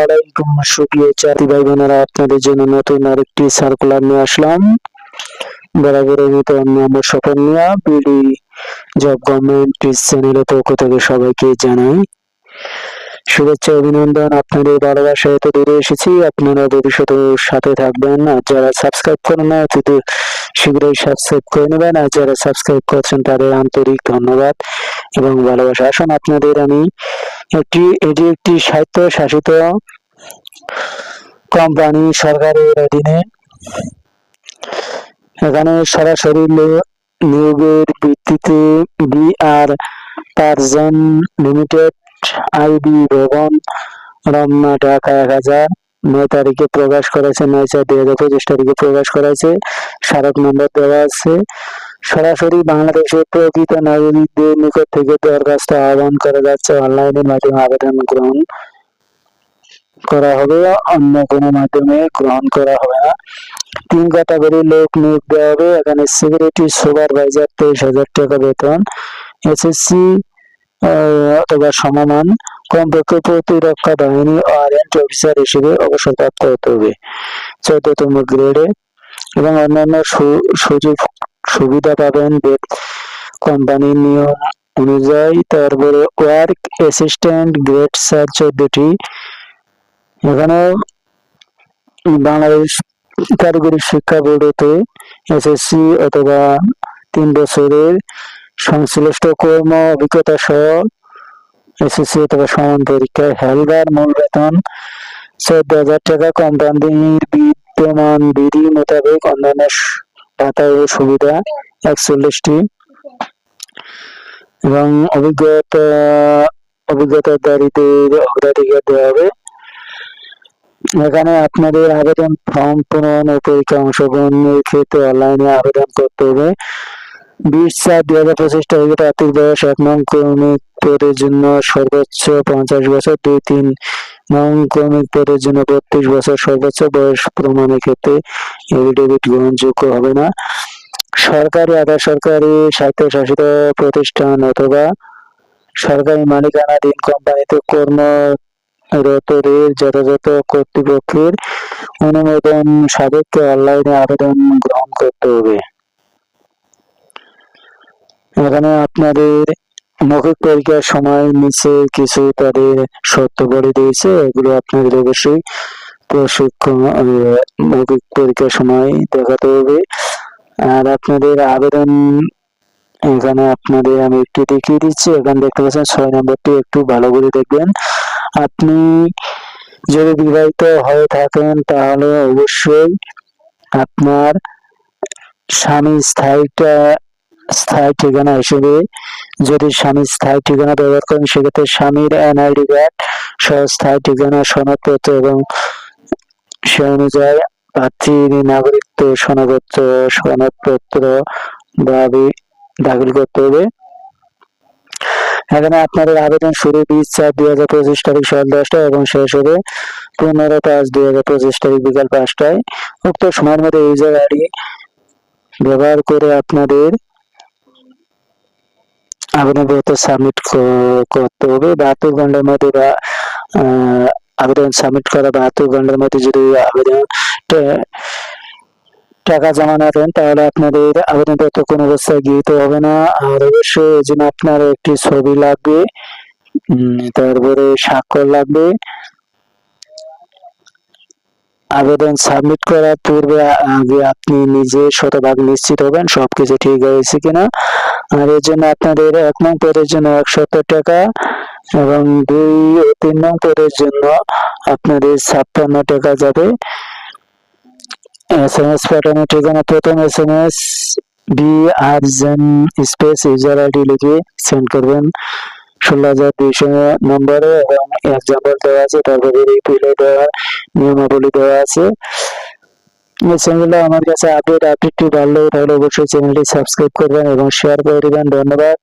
আলাইকুম সুপ্রিয় ভাই বোনেরা আপনাদের জন্য নতুন আরেকটি সার্কুলার নিয়ে আসলাম। বরাবরের আমার জব গভর্নমেন্ট পক্ষ থেকে সবাইকে জানাই শুভেচ্ছা, অভিনন্দন। আপনাদের ভালোবাসা এত দূরে এসেছি। আপনারা ভবিষ্যতে সাথে থাকবেন। আর যারা সাবস্ক্রাইব করেন না অতি শীঘ্রই সাবস্ক্রাইব করে নেবেন। আর যারা সাবস্ক্রাইব করছেন, তাদের আন্তরিক ধন্যবাদ এবং ভালোবাসা। আসুন, আপনাদের আমি একটি এটি একটি স্বায়ত্ত শাসিত কোম্পানি সরকারের অধীনে। এখানে সরাসরি নিয়োগের ভিত্তিতে BR পারজন limited, I B, Ramna, Dhaka এক হাজার, নয় তারিখে প্রকাশ করেছে, নয় চার দুই হাজার পঁচিশ তারিখে প্রকাশ করেছে, স্মারক নম্বর দেওয়া আছে। সরাসরি বাংলাদেশের প্রকৃত নাগরিকদের নিকট থেকে দরখাস্ত আহ্বান করা যাচ্ছে। অনলাইনের মাধ্যমে আবেদন গ্রহণ করা হবে অন্য মাধ্যমে গ্রহণ করা হবে না। তিন লোক নিয়োগ দেওয়া হবে। এখানে সিকিউরিটি সুপারভাইজার তেইশ হাজার টাকা বেতন, এসএসসি অথবা সমমান, কমপক্ষে প্রতিরক্ষা বাহিনী ওয়ারেন্ট অফিসার হিসেবে অবসরপ্রাপ্ত হতে হবে। চোদ্দতম গ্রেডে এবং অন্যান্য সুযোগ সুবিধা পাবেন কোম্পানির নিয়ম অনুযায়ী। তারপরে ওয়ার্ক অ্যাসিস্ট্যান্ট, গ্রেড স্যার চোদ্দটি এখানে বাংলাদেশ কারিগরি শিক্ষা বোর্ডেতে এসএসসি অথবা তিন বছরের সংশ্লিষ্ট কর্ম অভিজ্ঞতা সহ এসএসসি অথবা সমান পরীক্ষায় হেলদার মূল বেতন চোদ্দ হাজার টাকা। কোম্পানির বিদ্যমান বিধি মোতাবেক অন্যান্য ভাতা সুবিধা একচল্লিশটি। এবং অভিজ্ঞতা অভিজ্ঞতাধারীদের অগ্রাধিকার দেওয়া হবে। এখানে আপনাদের আবেদন ফর্ম পূরণ ও পরীক্ষা অংশগ্রহণের ক্ষেত্রে অনলাইনে আবেদন করতে হবে। বিশ চার দুই হাজার পঁচিশ তারিখে প্রার্থীর বয়স এক নং কর্মিক পদের জন্য সর্বোচ্চ পঞ্চাশ বছর। দুই তিন পদের জন্য বত্রিশ বছর সর্বোচ্চ বয়স প্রমাণের ক্ষেত্রে এফিডেভিট গ্রহণযোগ্য হবে না। সরকারি আধা সরকারি স্বায়ত্তশাসিত প্রতিষ্ঠান অথবা সরকারি মালিকানাধীন কোম্পানিতে কর্মরতদের যথাযথ কর্তৃপক্ষের অনুমোদন সাপেক্ষে অনলাইনে আবেদন গ্রহণ করতে হবে। এখানে আপনাদের মৌখিক পরীক্ষার সময় নিচে কিছু তাদের শর্ত বলে দিয়েছে, এগুলো আপনাদের অবশ্যই প্রশিক্ষণ মৌখিক পরীক্ষার সময় দেখাতে হবে। আর আপনাদের আবেদন এখানে আপনাদের আমি একটু দেখিয়ে দিচ্ছি, এখানে দেখতে পাচ্ছেন ছয় নম্বরটি একটু ভালো করে দেখবেন। আপনি যদি বিবাহিত হয়ে থাকেন, তাহলে অবশ্যই আপনার স্বামী স্থায়ীটা স্থায়ী ঠিকানা হিসেবে যদি স্বামী স্থায়ী ঠিকানা ব্যবহার করেন, সেক্ষেত্রে স্বামীর এনআইডি কার্ড সহ স্থায়ী ঠিকানা, সনদপত্র এবং সে অনুযায়ী প্রার্থীর নাগরিকত্ব, সনদপত্র সনদপত্র দাবি দাখিল করতে হবে। এখানে আপনাদের আবেদন শুরু বিশ চার দুই হাজার পঁচিশ তারিখ সকাল দশটায় এবং শেষ হবে পনেরো পাঁচ দুই হাজার পঁচিশ তারিখ বিকাল পাঁচটায়। উক্ত সময়ের মধ্যে ইউজার আইডি ব্যবহার করে আপনাদের আবেদনপত্র সাবমিট করতে হবে বাহাত্তর ঘণ্টার মধ্যে বা আবেদন সাবমিট করা বাহাত্তর ঘণ্টার মধ্যে যদি আবেদন টাকা জমা না দেন তাহলে আপনাদের আবেদনপত্র কোনো অবস্থায় গৃহীত হবে না আর অবশ্যই এই জন্য আপনার একটি ছবি লাগবে তারপরে স্বাক্ষর লাগবে আবেদন সাবমিট করার পূর্বে আগে আপনি নিজে শতভাগ নিশ্চিত হবেন, সবকিছু ঠিক হয়েছে কিনা। আর এর জন্য আপনাদের এক নং পদের জন্য একশত টাকা এবং দুই ও তিন নং পদের জন্য আপনাদের ছাপ্পান্ন টাকা যাবে। এস এম এস পাঠানোর ঠিকানা, প্রথম S M S B R gen space user ID লিখে সেন্ড করবেন। হাজার নম্বরে এবং দেওয়া আছে দেওয়া আছে। আমার কাছে আপডেট আপডেটটি ভালো তাহলে অবশ্যই চ্যানেলটি সাবস্ক্রাইব করবেন এবং শেয়ার করে দেবেন। ধন্যবাদ।